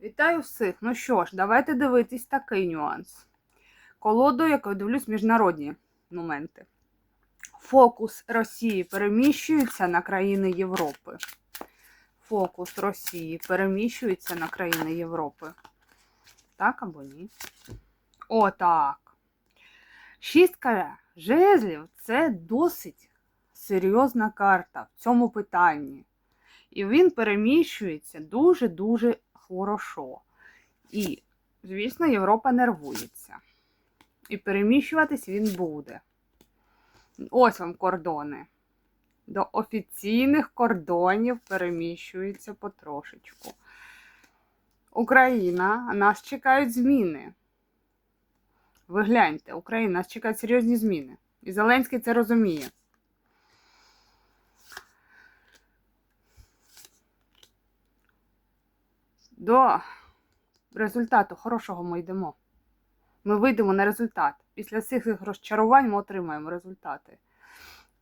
Вітаю всіх. Ну що ж, давайте дивитись такий нюанс. Колоду, якою дивлюсь міжнародні моменти. Фокус Росії переміщується на країни Європи. Фокус Росії переміщується на країни Європи. Так або ні? О, так. Шістка жезлів це досить серйозна карта в цьому питанні. І він переміщується дуже-дуже хорошо. І, звісно, Європа нервується. І переміщуватись він буде. Ось вам кордони. До офіційних кордонів переміщується потрошечку. Україна, нас чекають зміни. Ви гляньте, Україна, нас чекають серйозні зміни. І Зеленський це розуміє. До результату хорошого ми йдемо. Ми вийдемо на результат. Після цих розчарувань ми отримаємо результати.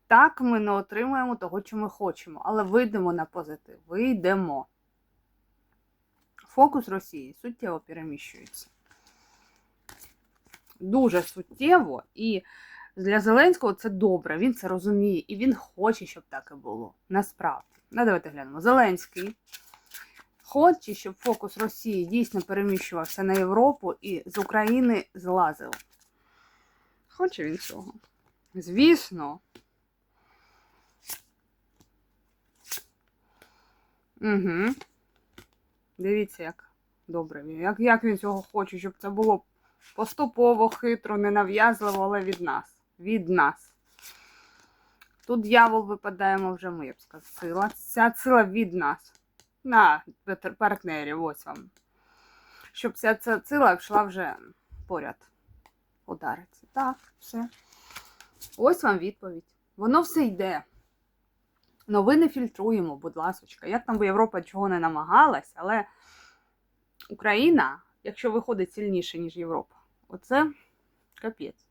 Так, ми не отримаємо того, що ми хочемо, але вийдемо на позитив. Вийдемо. Фокус Росії суттєво переміщується. Дуже суттєво, і для Зеленського це добре, він це розуміє, і він хоче, щоб так і було. Насправді. Ну, давайте глянемо. Зеленський хоче, щоб фокус Росії дійсно переміщувався на Європу і з України злазив. Хоче він цього. Звісно. Угу. Дивіться, як добре він. Як, як він цього хоче, щоб це було поступово, хитро, ненав'язливо, але від нас. Від нас. Тут дьявол випадаємо вже ми, я б сказала. Сила. Ця сила від нас. На партнерів, ось вам. Щоб вся ця сила йшла вже поряд. Удариться. Так, все. Ось вам відповідь. Воно все йде. Новини фільтруємо, будь ласочка. Як там би Європа чого не намагалась, але Україна, якщо виходить сильніше, ніж Європа, оце капець.